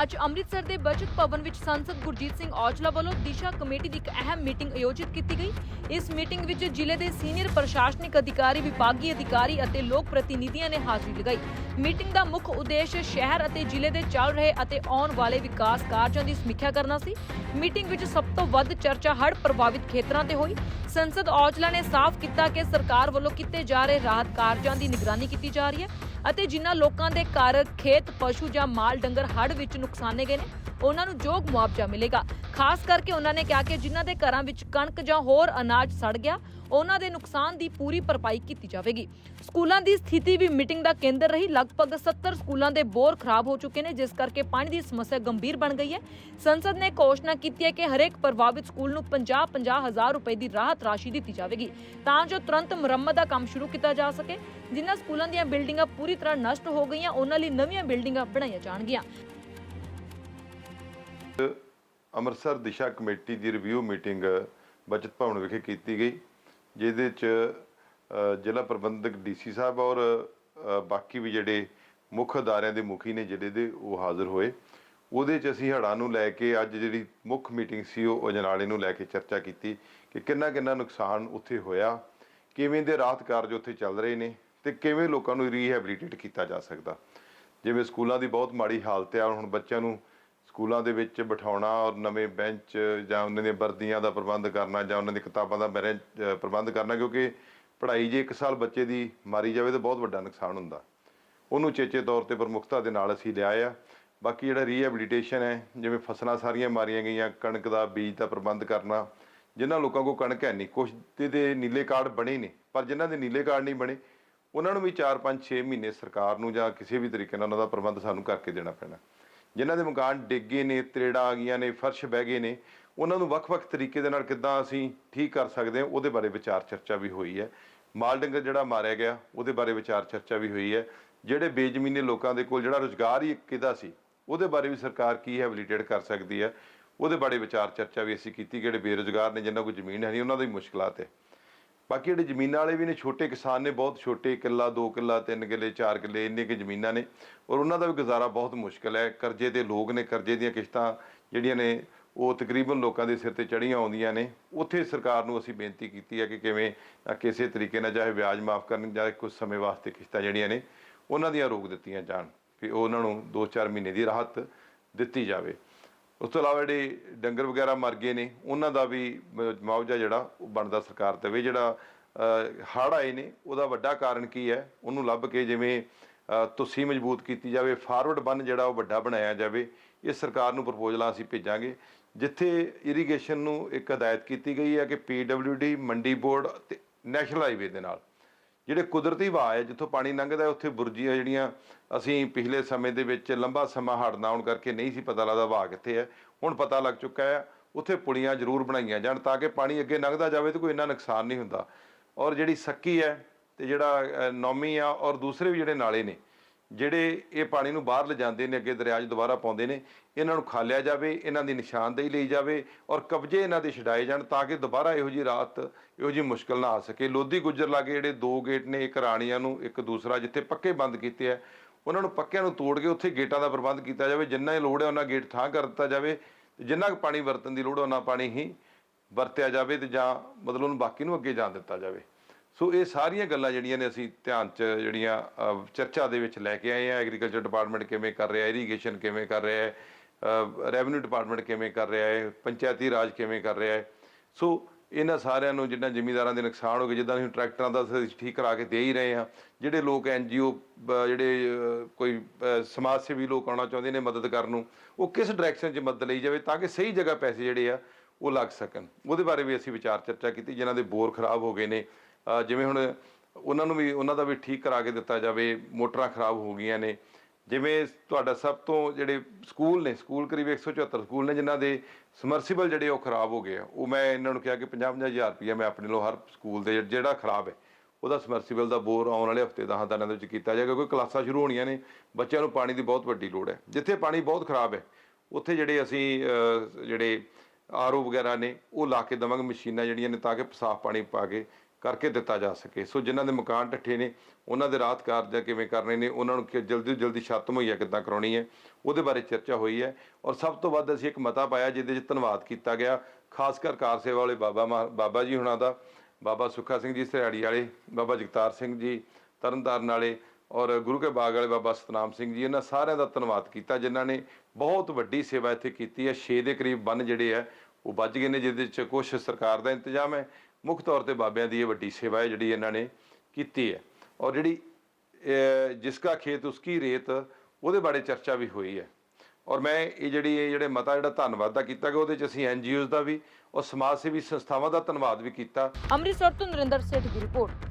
ਅੱਜ ਅੰਮ੍ਰਿਤਸਰ ਦੇ ਬਚਤ ਭਵਨ ਵਿੱਚ ਸੰਸਦ ਗੁਰਜੀਤ ਸਿੰਘ ਔਜਲਾ ਵੱਲੋਂ ਦਿਸ਼ਾ ਕਮੇਟੀ ਦੀ ਇੱਕ ਅਹਿਮ ਮੀਟਿੰਗ ਆਯੋਜਿਤ ਕੀਤੀ ਗਈ। ਇਸ ਮੀਟਿੰਗ ਵਿੱਚ ਜ਼ਿਲ੍ਹੇ ਦੇ ਸੀਨੀਅਰ ਪ੍ਰਸ਼ਾਸਨਿਕ ਅਧਿਕਾਰੀ, ਵਿਭਾਗੀ ਅਧਿਕਾਰੀ ਅਤੇ ਲੋਕ ਪ੍ਰਤੀਨਿਧੀਆਂ ਨੇ ਹਾਜ਼ਰੀ ਲਗਾਈ। ਮੀਟਿੰਗ ਦਾ ਮੁੱਖ ਉਦੇਸ਼ ਸ਼ਹਿਰ ਅਤੇ ਜ਼ਿਲ੍ਹੇ ਦੇ ਚੱਲ ਰਹੇ ਅਤੇ ਆਉਣ ਵਾਲੇ ਵਿਕਾਸ ਕਾਰਜਾਂ ਦੀ ਸਮੀਖਿਆ ਕਰਨਾ ਸੀ। ਮੀਟਿੰਗ ਵਿੱਚ ਸਭ ਤੋਂ ਵੱਧ ਚਰਚਾ ਹੜ੍ਹ ਪ੍ਰਭਾਵਿਤ ਖੇਤਰਾਂ ਤੇ ਹੋਈ। ਸੰਸਦ ਔਜਲਾ ਨੇ ਸਾਫ਼ ਕੀਤਾ ਕਿ ਸਰਕਾਰ ਵੱਲੋਂ ਕੀਤੇ ਜਾ ਰਹੇ ਰਾਹਤ ਕਾਰਜਾਂ ਦੀ ਨਿਗਰਾਨੀ ਕੀਤੀ ਜਾ ਰਹੀ ਹੈ। ਅਤੇ ਜਿਨ੍ਹਾਂ ਲੋਕਾਂ ਦੇ ਘਰ ਖੇਤ, ਪਸ਼ੂ ਜਾਂ ਮਾਲ ਡੰਗਰ ਹੜ੍ਹ ਵਿੱਚ ਨੁਕਸਾਨੇ ਗਏ ਨੇ, ਉਹਨਾਂ ਨੂੰ ਯੋਗ ਮੁਆਵਜ਼ਾ ਮਿਲੇਗਾ। ਖਾਸ ਕਰਕੇ ਉਹਨਾਂ ਨੇ ਕਿਹਾ ਕਿ ਜਿਨ੍ਹਾਂ ਦੇ ਘਰਾਂ ਵਿੱਚ ਕਣਕ ਜਾਂ ਹੋਰ ਅਨਾਜ ਸੜ ਗਿਆ ਉਹਨਾਂ ਦੇ ਨੁਕਸਾਨ ਦੀ ਪੂਰੀ ਭਰਪਾਈ ਕੀਤੀ ਜਾਵੇਗੀ। ਸਕੂਲਾਂ ਦੀ ਸਥਿਤੀ ਵੀ ਮੀਟਿੰਗ ਦਾ ਕੇਂਦਰ ਰਹੀ। ਲਗਭਗ 70 ਸਕੂਲਾਂ ਦੇ ਬੋਰ ਖਰਾਬ ਹੋ ਚੁੱਕੇ ਨੇ, ਜਿਸ ਕਰਕੇ ਪਾਣੀ ਦੀ ਸਮੱਸਿਆ ਗੰਭੀਰ ਬਣ ਗਈ ਹੈ। ਸੰਸਦ ਨੇ ਘੋਸ਼ਣਾ ਕੀਤੀ ਹੈ ਕਿ ਹਰੇਕ ਪ੍ਰਭਾਵਿਤ ਸਕੂਲ ਨੂੰ 50-50 ਹਜ਼ਾਰ ਰੁਪਏ ਦੀ ਰਾਹਤ ਰਾਸ਼ੀ ਦਿੱਤੀ ਜਾਵੇਗੀ, ਤਾਂ ਜੋ ਤੁਰੰਤ ਮੁਰੰਮਤ ਦਾ ਕੰਮ ਸ਼ੁਰੂ ਕੀਤਾ ਜਾ ਸਕੇ। ਜਿਨ੍ਹਾਂ ਸਕੂਲਾਂ ਦੀਆਂ ਬਿਲਡਿੰਗਾਂ ਪੂਰੀ ਤਰ੍ਹਾਂ ਨਸ਼ਟ ਹੋ ਗਈਆਂ, ਉਹਨਾਂ ਲਈ ਨਵੀਆਂ ਬਿਲਡਿੰਗਾਂ ਬਣਾਈਆਂ ਜਾਣਗੀਆਂ। ਅੰਮ੍ਰਿਤਸਰ ਦਿਸ਼ਾ ਕਮੇਟੀ ਦੀ ਰਿਵਿਊ ਮੀਟਿੰਗ ਬਚਤ ਭਵਨ ਵਿਖੇ ਕੀਤੀ ਗਈ। ਜਿਹਦੇ ਚ ਜ਼ਿਲ੍ਹਾ ਪ੍ਰਬੰਧਕ ਡੀਸੀ ਸਾਹਿਬ ਔਰ ਬਾਕੀ ਵੀ ਜਿਹੜੇ ਮੁੱਖ ਅਦਾਰਿਆਂ ਦੇ ਮੁਖੀ ਨੇ ਜਿਹੜੇ ਦੇ ਉਹ ਹਾਜ਼ਰ ਹੋਏ। ਉਹਦੇ ਚ ਅਸੀਂ ਹੜ੍ਹਾਂ ਨੂੰ ਲੈ ਕੇ ਅੱਜ ਜਿਹੜੀ ਮੁੱਖ ਮੀਟਿੰਗ ਸੀ ਉਹ ਅਜਨਾਲੇ ਨੂੰ ਲੈ ਕੇ ਚਰਚਾ ਕੀਤੀ ਕਿ ਕਿੰਨਾ ਕਿੰਨਾ ਨੁਕਸਾਨ ਉੱਥੇ ਹੋਇਆ, ਕਿਵੇਂ ਦੇ ਰਾਹਤ ਕਾਰਜ ਉੱਥੇ ਚੱਲ ਰਹੇ ਨੇ ਤੇ ਕਿਵੇਂ ਲੋਕਾਂ ਨੂੰ ਰੀਹੈਬਿਲਿਟੇਟ ਕੀਤਾ ਜਾ ਸਕਦਾ। ਜਿਵੇਂ ਸਕੂਲਾਂ ਦੀ ਬਹੁਤ ਮਾੜੀ ਹਾਲਤ ਹੈ ਹੁਣ ਬੱਚਿਆਂ ਨੂੰ ਸਕੂਲਾਂ ਦੇ ਵਿੱਚ ਬਿਠਾਉਣਾ ਔਰ ਨਵੇਂ ਬੈਂਚ ਜਾਂ ਉਹਨਾਂ ਦੀਆਂ ਵਰਦੀਆਂ ਦਾ ਪ੍ਰਬੰਧ ਕਰਨਾ ਜਾਂ ਉਹਨਾਂ ਦੀ ਕਿਤਾਬਾਂ ਦਾ ਬੈਰੇਂਜ ਪ੍ਰਬੰਧ ਕਰਨਾ, ਕਿਉਂਕਿ ਪੜ੍ਹਾਈ ਜੇ ਇੱਕ ਸਾਲ ਬੱਚੇ ਦੀ ਮਾਰੀ ਜਾਵੇ ਤਾਂ ਬਹੁਤ ਵੱਡਾ ਨੁਕਸਾਨ ਹੁੰਦਾ। ਉਹਨੂੰ ਚੇਚੇ ਤੌਰ ਤੇ ਪ੍ਰਮੁੱਖਤਾ ਦੇ ਨਾਲ ਅਸੀਂ ਲਿਆ ਆ। ਬਾਕੀ ਜਿਹੜਾ ਰੀਹੈਬਿਲਿਟੇਸ਼ਨ ਹੈ, ਜਿਵੇਂ ਫਸਲਾਂ ਸਾਰੀਆਂ ਮਾਰੀਆਂ ਗਈਆਂ, ਕਣਕ ਦਾ ਬੀਜ ਦਾ ਪ੍ਰਬੰਧ ਕਰਨਾ, ਜਿਨ੍ਹਾਂ ਲੋਕਾਂ ਕੋਲ ਕਣਕ ਹੈ ਨਹੀਂ ਕੁਝ ਦੇ ਦੇ ਨੀਲੇ ਕਾਰਡ ਬਣੇ ਨੇ, ਪਰ ਜਿਨ੍ਹਾਂ ਦੇ ਨੀਲੇ ਕਾਰਡ ਨਹੀਂ ਬਣੇ, ਉਹਨਾਂ ਨੂੰ ਵੀ 4 5 6 ਮਹੀਨੇ ਸਰਕਾਰ ਨੂੰ ਜਾਂ ਕਿਸੇ ਵੀ ਤਰੀਕੇ ਨਾਲ ਉਹਨਾਂ ਦਾ ਪ੍ਰਬੰਧ ਸਾਨੂੰ ਕਰਕੇ ਦੇਣਾ ਪੈਣਾ। ਜਿਨ੍ਹਾਂ ਦੇ ਮਕਾਨ ਡਿੱਗੇ ਨੇ, ਤਰੇੜਾਂ ਆ ਗਈਆਂ ਨੇ, ਫਰਸ਼ ਬਹਿ ਗਏ ਨੇ, ਉਹਨਾਂ ਨੂੰ ਵੱਖ-ਵੱਖ ਤਰੀਕੇ ਦੇ ਨਾਲ ਕਿੱਦਾਂ ਅਸੀਂ ਠੀਕ ਕਰ ਸਕਦੇ ਹਾਂ, ਉਹਦੇ ਬਾਰੇ ਵਿਚਾਰ ਚਰਚਾ ਵੀ ਹੋਈ ਹੈ। ਮਾਲ ਡੰਗਰ ਜਿਹੜਾ ਮਾਰਿਆ ਗਿਆ, ਉਹਦੇ ਬਾਰੇ ਵਿਚਾਰ ਚਰਚਾ ਵੀ ਹੋਈ ਹੈ। ਜਿਹੜੇ ਬੇਜ਼ਮੀਨੇ ਲੋਕਾਂ ਦੇ ਕੋਲ ਜਿਹੜਾ ਰੁਜ਼ਗਾਰ ਹੀ ਕਿਹਦਾ ਸੀ, ਉਹਦੇ ਬਾਰੇ ਵੀ ਸਰਕਾਰ ਕੀ ਹੈਬਿਲਿਟੇਟ ਕਰ ਸਕਦੀ ਹੈ? ਉਹਦੇ ਬਾਰੇ ਵਿਚਾਰ ਚਰਚਾ ਵੀ ਅਸੀਂ ਕੀਤੀ ਕਿ ਜਿਹੜੇ ਬੇਰੁਜ਼ਗਾਰ ਨੇ, ਜਿਨ੍ਹਾਂ ਕੋਲ ਜ਼ਮੀਨ ਹੈ ਨਹੀਂ, ਉਹਨਾਂ ਦੀ ਮੁਸ਼ਕਲਾਂ ਹੈ ਬਾਕੀ ਜਿਹੜੇ ਜ਼ਮੀਨਾਂ ਵਾਲੇ ਵੀ ਨੇ, ਛੋਟੇ ਕਿਸਾਨ ਨੇ, ਬਹੁਤ ਛੋਟੇ ਕਿੱਲਾ 2 ਕਿੱਲਾ 3 ਕਿੱਲੇ 4 ਕਿੱਲੇ, ਇੰਨੇ ਕਿ ਜ਼ਮੀਨਾਂ ਨੇ। ਔਰ ਉਹਨਾਂ ਦਾ ਵੀ ਗੁਜ਼ਾਰਾ ਬਹੁਤ ਮੁਸ਼ਕਲ ਹੈ। ਕਰਜ਼ੇ ਦੇ ਲੋਕ ਨੇ, ਕਰਜ਼ੇ ਦੀਆਂ ਕਿਸ਼ਤਾਂ ਜਿਹੜੀਆਂ ਨੇ, ਉਹ ਤਕਰੀਬਨ ਲੋਕਾਂ ਦੇ ਸਿਰ ਤੇ ਚੜੀਆਂ ਆਉਂਦੀਆਂ ਨੇ। ਉੱਥੇ ਸਰਕਾਰ ਨੂੰ ਅਸੀਂ ਬੇਨਤੀ ਕੀਤੀ ਹੈ ਕਿ ਕਿਵੇਂ ਕਿਸੇ ਤਰੀਕੇ ਨਾਲ ਚਾਹੇ ਵਿਆਜ ਮਾਫ ਕਰਨ ਜਾਂ ਕੁਝ ਸਮੇਂ ਵਾਸਤੇ ਕਿਸ਼ਤਾਂ ਜਿਹੜੀਆਂ ਨੇ, ਉਹਨਾਂ ਦੀਆਂ ਰੋਕ ਦਿੱਤੀਆਂ ਜਾਣ, ਕਿ ਉਹਨਾਂ ਨੂੰ 2-4 ਮਹੀਨੇ ਦੀ ਰਾਹਤ ਦਿੱਤੀ ਜਾਵੇ। ਉਸ ਤੋਂ ਇਲਾਵਾ ਜਿਹੜੇ ਡੰਗਰ ਵਗੈਰਾ ਮਰ ਗਏ ਨੇ, ਉਹਨਾਂ ਦਾ ਵੀ ਮੁਆਵਜ਼ਾ ਜਿਹੜਾ ਉਹ ਬਣਦਾ ਸਰਕਾਰ ਦੇਵੇ ਜਿਹੜਾ ਹੜ੍ਹ ਆਏ ਨੇ, ਉਹਦਾ ਵੱਡਾ ਕਾਰਨ ਕੀ ਹੈ? ਉਹਨੂੰ ਲੱਭ ਕੇ ਜਿਵੇਂ ਤੁਸੀਂ ਮਜ਼ਬੂਤ ਕੀਤੀ ਜਾਵੇ, ਫਾਰਵਰਡ ਬੰਨ ਜਿਹੜਾ ਉਹ ਵੱਡਾ ਬਣਾਇਆ ਜਾਵੇ ਇਹ ਸਰਕਾਰ ਨੂੰ ਪ੍ਰਪੋਜ਼ਲਾਂ ਅਸੀਂ ਭੇਜਾਂਗੇ। ਜਿੱਥੇ ਇਰੀਗੇਸ਼ਨ ਨੂੰ ਇੱਕ ਹਦਾਇਤ ਕੀਤੀ ਗਈ ਹੈ ਕਿ ਪੀਡਬਲਯੂਡੀ ਮੰਡੀ ਬੋਰਡ ਤੇ ਨੈਸ਼ਨਲ ਹਾਈਵੇ ਦੇ ਨਾਲ ਜਿਹੜੇ ਕੁਦਰਤੀ ਵਹਾਅ ਹੈ, ਜਿੱਥੋਂ ਪਾਣੀ ਲੰਘਦਾ ਉੱਥੇ ਬੁਰਜੀਆਂ ਜਿਹੜੀਆਂ ਅਸੀਂ ਪਿਛਲੇ ਸਮੇਂ ਦੇ ਵਿੱਚ ਲੰਬਾ ਸਮਾਂ ਹੜ੍ਹ ਨਾ ਆਉਣ ਕਰਕੇ ਨਹੀਂ ਸੀ ਪਤਾ ਲੱਗਦਾ ਵਹਾਅ ਕਿੱਥੇ ਹੈ, ਹੁਣ ਪਤਾ ਲੱਗ ਚੁੱਕਾ ਹੈ, ਉੱਥੇ ਪੁਲੀਆਂ ਜ਼ਰੂਰ ਬਣਾਈਆਂ ਜਾਣ ਤਾਂ ਕਿ ਪਾਣੀ ਅੱਗੇ ਲੰਘਦਾ ਜਾਵੇ ਤੇ ਕੋਈ ਇੰਨਾ ਨੁਕਸਾਨ ਨਹੀਂ ਹੁੰਦਾ। ਔਰ ਜਿਹੜੀ ਸੱਕੀ ਹੈ ਤੇ ਜਿਹੜਾ ਨੌਮੀ ਆ ਔਰ ਦੂਸਰੇ ਵੀ ਜਿਹੜੇ ਨਾਲੇ ਨੇ ਜਿਹੜੇ ਇਹ ਪਾਣੀ ਨੂੰ ਬਾਹਰ ਲਿਜਾਂਦੇ ਨੇ, ਅੱਗੇ ਦਰਿਆ 'ਚ ਦੁਬਾਰਾ ਪਾਉਂਦੇ ਨੇ, ਇਹਨਾਂ ਨੂੰ ਖਾਲਿਆ ਜਾਵੇ, ਇਹਨਾਂ ਦੀ ਨਿਸ਼ਾਨਦੇਹੀ ਲਈ ਜਾਵੇ ਔਰ ਕਬਜ਼ੇ ਇਹਨਾਂ ਦੇ ਛਡਾਏ ਜਾਣ ਤਾਂ ਕਿ ਦੁਬਾਰਾ ਇਹੋ ਜੀ ਰਾਤ, ਇਹੋ ਜੀ ਮੁਸ਼ਕਲ ਨਾ ਆ ਸਕੇ। ਲੋਧੀ ਗੁੱਜਰ ਲਾਗੇ ਜਿਹੜੇ ਦੋ ਗੇਟ ਨੇ, ਇੱਕ ਰਾਣੀਆਂ ਨੂੰ, ਇੱਕ ਦੂਸਰਾ ਜਿੱਥੇ ਪੱਕੇ ਬੰਦ ਕੀਤੇ ਆ, ਉਹਨਾਂ ਨੂੰ ਪੱਕਿਆਂ ਨੂੰ ਤੋੜ ਕੇ ਉੱਥੇ ਗੇਟਾਂ ਦਾ ਪ੍ਰਬੰਧ ਕੀਤਾ ਜਾਵੇ। ਜਿੰਨਾ ਹੀ ਲੋੜ ਹੈ, ਉਹਨਾਂ ਗੇਟ ਥਾਂ ਕਰ ਦਿੱਤਾ ਜਾਵੇ। ਜਿੰਨਾ ਕੁ ਪਾਣੀ ਵਰਤਣ ਦੀ ਲੋੜ ਉਹਨਾਂ ਪਾਣੀ ਹੀ ਵਰਤਿਆ ਜਾਵੇ ਤੇ ਜਾਂ ਮਤਲਬ ਉਹਨੂੰ ਬਾਕੀ ਨੂੰ ਅੱਗੇ ਜਾਣ ਦਿੱਤਾ ਜਾਵੇ। ਸੋ ਇਹ ਸਾਰੀਆਂ ਗੱਲਾਂ ਜਿਹੜੀਆਂ ਨੇ ਅਸੀਂ ਧਿਆਨ ਚ ਜਿਹੜੀਆਂ ਚਰਚਾ ਦੇ ਵਿੱਚ ਲੈ ਕੇ ਆਏ ਆ ਐਗਰੀਕਲਚਰ ਡਿਪਾਰਟਮੈਂਟ ਕਿਵੇਂ ਕਰ ਰਿਹਾ ਹੈ ਇਰੀਗੇਸ਼ਨ ਕਿਵੇਂ ਕਰ ਰਿਹਾ ਹੈ ਰੈਵਨਿਊ ਡਿਪਾਰਟਮੈਂਟ ਕਿਵੇਂ ਕਰ ਰਿਹਾ ਹੈ, ਪੰਚਾਇਤੀ ਰਾਜ ਕਿਵੇਂ ਕਰ ਰਿਹਾ ਹੈ। ਸੋ ਇਹਨਾਂ ਸਾਰਿਆਂ ਨੂੰ ਜਿੰਨਾ ਜ਼ਿਮੀਂਦਾਰਾਂ ਦੇ ਨੁਕਸਾਨ ਹੋ ਗਏ, ਜਿੱਦਾਂ ਅਸੀਂ ਟਰੈਕਟਰਾਂ ਦਾ ਅਸੀਂ ਠੀਕ ਕਰਾ ਕੇ ਦੇ ਹੀ ਰਹੇ ਹਾਂ। ਜਿਹੜੇ ਲੋਕ ਐਨਜੀਓ ਜਿਹੜੇ ਕੋਈ ਸਮਾਜ ਸੇਵੀ ਲੋਕ ਆਉਣਾ ਚਾਹੁੰਦੇ ਨੇ ਮਦਦ ਕਰਨ ਨੂੰ, ਉਹ ਕਿਸ ਡਾਇਰੈਕਸ਼ਨ 'ਚ ਮਦਦ ਲਈ ਜਾਵੇ ਤਾਂ ਕਿ ਸਹੀ ਜਗ੍ਹਾ ਪੈਸੇ ਜਿਹੜੇ ਆ, ਉਹ ਲੱਗ ਸਕਣ। ਉਹਦੇ ਬਾਰੇ ਵੀ ਅਸੀਂ ਵਿਚਾਰ ਚਰਚਾ ਕੀਤੀ, ਜਿਨ੍ਹਾਂ ਦੇ ਬੋਰ ਖਰਾਬ ਹੋ ਗਏ ਨੇ ਜਿਵੇਂ ਹੁਣ ਉਹਨਾਂ ਨੂੰ ਵੀ ਉਹਨਾਂ ਦਾ ਵੀ ਠੀਕ ਕਰਾ ਕੇ ਦਿੱਤਾ ਜਾਵੇ ਮੋਟਰਾਂ ਖਰਾਬ ਹੋ ਗਈਆਂ ਨੇ। ਜਿਵੇਂ ਤੁਹਾਡਾ ਸਭ ਤੋਂ ਜਿਹੜੇ ਸਕੂਲ ਨੇ ਸਕੂਲ ਕਰੀਬ 174 ਸਕੂਲ ਨੇ ਜਿਨ੍ਹਾਂ ਦੇ ਸਮਰਸੀਬਲ ਜਿਹੜੇ ਉਹ ਖਰਾਬ ਹੋ ਗਏ ਆ। ਉਹ ਮੈਂ ਇਹਨਾਂ ਨੂੰ ਕਿਹਾ ਕਿ 50 ਹਜ਼ਾਰ ਰੁਪਇਆ ਮੈਂ ਆਪਣੇ ਲੋ ਹਰ ਸਕੂਲ ਦੇ ਜਿਹੜਾ ਖਰਾਬ ਹੈ ਉਹਦਾ ਸਮਰਸੀਬਲ ਦਾ ਬੋਰ ਆਉਣ ਵਾਲੇ ਹਫ਼ਤੇ 10 ਦਿਨਾਂ ਦੇ ਵਿੱਚ ਕੀਤਾ ਜਾਏਗਾ ਕਿਉਂਕਿ ਕਲਾਸਾਂ ਸ਼ੁਰੂ ਹੋਣੀਆਂ ਨੇ ਬੱਚਿਆਂ ਨੂੰ ਪਾਣੀ ਦੀ ਬਹੁਤ ਵੱਡੀ ਲੋੜ ਹੈ। ਜਿੱਥੇ ਪਾਣੀ ਬਹੁਤ ਖਰਾਬ ਹੈ ਉੱਥੇ ਜਿਹੜੇ ਅਸੀਂ ਅਹ, ਜਿਹੜੇ ਆਰਓ ਵਗੈਰਾ ਨੇ ਉਹ ਲਾ ਕੇ ਦਵਾਂਗੇ ਮਸ਼ੀਨਾਂ ਜਿਹੜੀਆਂ ਨੇ ਤਾਂ ਕਿ ਸਾਫ਼ ਪਾਣੀ ਪਾ ਕੇ ਕਰਕੇ ਦਿੱਤਾ ਜਾ ਸਕੇ। ਸੋ ਜਿਨ੍ਹਾਂ ਦੇ ਮਕਾਨ ਢੱਠੇ ਨੇ, ਉਹਨਾਂ ਦੇ ਰਾਹਤ ਕਾਰਜ ਕਿਵੇਂ ਕਰਨੇ ਨੇ, ਉਹਨਾਂ ਨੂੰ ਕਿ ਜਲਦੀ ਤੋਂ ਜਲਦੀ ਛੱਤ ਮੁਹੱਈਆ ਕਿੱਦਾਂ ਕਰਾਉਣੀ ਹੈ, ਉਹਦੇ ਬਾਰੇ ਚਰਚਾ ਹੋਈ ਹੈ। ਔਰ ਸਭ ਤੋਂ ਵੱਧ ਅਸੀਂ ਇੱਕ ਮਤਾ ਪਾਇਆ, ਜਿਹਦੇ 'ਚ ਧੰਨਵਾਦ ਕੀਤਾ ਗਿਆ, ਖਾਸ ਕਰ ਕਾਰ ਸੇਵਾ ਵਾਲੇ ਬਾਬਾ ਮਾ- ਬਾਬਾ ਜੀ ਹੁਣਾਂ ਦਾ, ਬਾਬਾ ਸੁੱਖਾ ਸਿੰਘ ਜੀ, ਸਰਿਆੜੀ ਵਾਲੇ, ਬਾਬਾ ਜਗਤਾਰ ਸਿੰਘ ਜੀ, ਤਰਨਤਾਰਨ ਵਾਲੇ, ਔਰ ਗੁਰੂ ਕੇ ਬਾਗ ਵਾਲੇ ਬਾਬਾ ਸਤਨਾਮ ਸਿੰਘ ਜੀ, ਇਹਨਾਂ ਸਾਰਿਆਂ ਦਾ ਧੰਨਵਾਦ ਕੀਤਾ, ਜਿਨ੍ਹਾਂ ਨੇ ਬਹੁਤ ਵੱਡੀ ਸੇਵਾ ਇੱਥੇ ਕੀਤੀ ਹੈ। 6 ਦੇ ਕਰੀਬ ਬੰਨ ਜਿਹੜੇ ਆ ਉਹ ਵੱਜ ਗਏ ਨੇ, ਜਿਹਦੇ ਵਿੱਚ ਕੁਝ ਸਰਕਾਰ ਦਾ ਇੰਤਜ਼ਾਮ ਹੈ ਮੁੱਖ ਤੌਰ ਤੇ ਬਾਬਿਆਂ ਦੀ ਇਹ ਵੱਡੀ ਸੇਵਾ ਹੈ ਜਿਹੜੀ ਇਹਨਾਂ ਨੇ ਕੀਤੀ ਹੈ। ਔਰ ਜਿਹੜੀ ਅਹ, ਜਿਸਕਾ ਖੇਤ ਉਸਕੀ ਰੇਤ ਉਹਦੇ ਬਾਰੇ ਚਰਚਾ ਵੀ ਹੋਈ ਹੈ। ਔਰ ਮੈਂ ਇਹ ਜਿਹੜੀ ਇਹ ਜਿਹੜੇ ਮਤਾ ਜਿਹੜਾ ਧੰਨਵਾਦ ਦਾ ਕੀਤਾ ਗਿਆ ਉਹਦੇ ਚ ਅਸੀਂ ਐਨਜੀਓਜ਼ ਦਾ ਵੀ ਔਰ ਸਮਾਜ ਸੇਵੀ ਸੰਸਥਾਵਾਂ ਦਾ ਧੰਨਵਾਦ ਵੀ ਕੀਤਾ। ਅੰਮ੍ਰਿਤਸਰ ਤੋਂ ਨਰਿੰਦਰ ਸੇਠ ਦੀ ਰਿਪੋਰਟ।